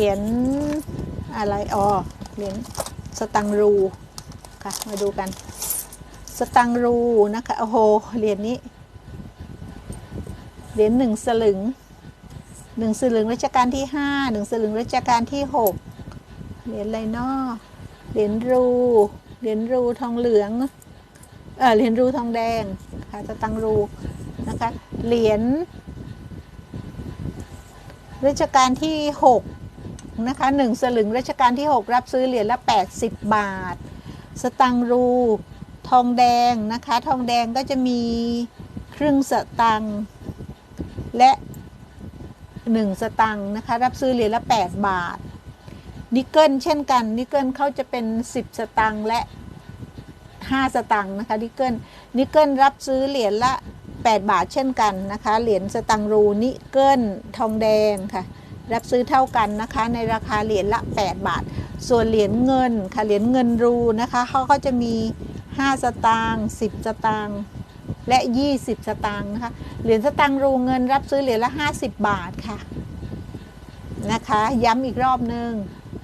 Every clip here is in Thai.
เหรียญอะไรอ๋อเหรียญสตังรูค่ะมาดูกัน สตังรูนะคะโอ้โหเหรียญนี้เหรียญหนึ่งสลึงหนึ่งสลึงรัชกาลที่ห้าหนึ่งสลึงรัชกาลที่หกเหรียญอะไรนาะเหรียญรูเหรียญรูทองเหลืองเออเหรียญรูทองแดงค่ะสตังรูนะคะเหรียญรัชกาลที่หก นะคะหนึ่งสลึงรัชกาลที่หกรับซื้อเหรียญละ 80 บาท สตังรู ทองแดงนะคะ ทองแดงก็จะมีครึ่งสตังและ 1 สตังนะคะ รับซื้อเหรียญละ 8 บาท นิกเกิลเช่นกัน นิกเกิลเขาจะเป็น 10 สตังและ 5 สตังนะคะ นิกเกิล นิกเกิลรับซื้อเหรียญละ 8 บาทเช่นกันนะคะ เหรียญสตังรู นิกเกิล ทองแดงค่ะ รับซื้อเท่ากันนะคะในราคาเหรียญละ 8 บาท ส่วนเหรียญเงินค่ะเหรียญเงินรูนะคะเขาก็จะมี 5 สตางค์10 สตางค์และ 20 สตางค์นะคะเหรียญสตางค์รูเงินรับซื้อเหรียญละ 50 บาทค่ะนะคะย้ำอีกรอบหนึ่ง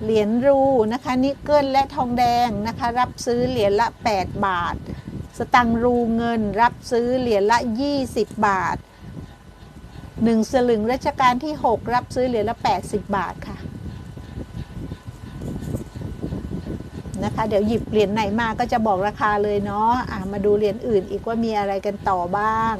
เหรียญรูนะคะนิกเกิลและทองแดงนะคะรับซื้อเหรียญละ 8 บาท สตังค์รูเงินรับซื้อเหรียญละ 20 บาท 1 สลึงรัชกาลที่ 6 รับซื้อเหรียญละ 80 บาทค่ะนะคะเดี๋ยวหยิบเหรียญไหนมาก็จะบอกราคาเลยเนาะะมาดูเหรียญอื่นอีกว่ามีอะไรกันต่อบ้าง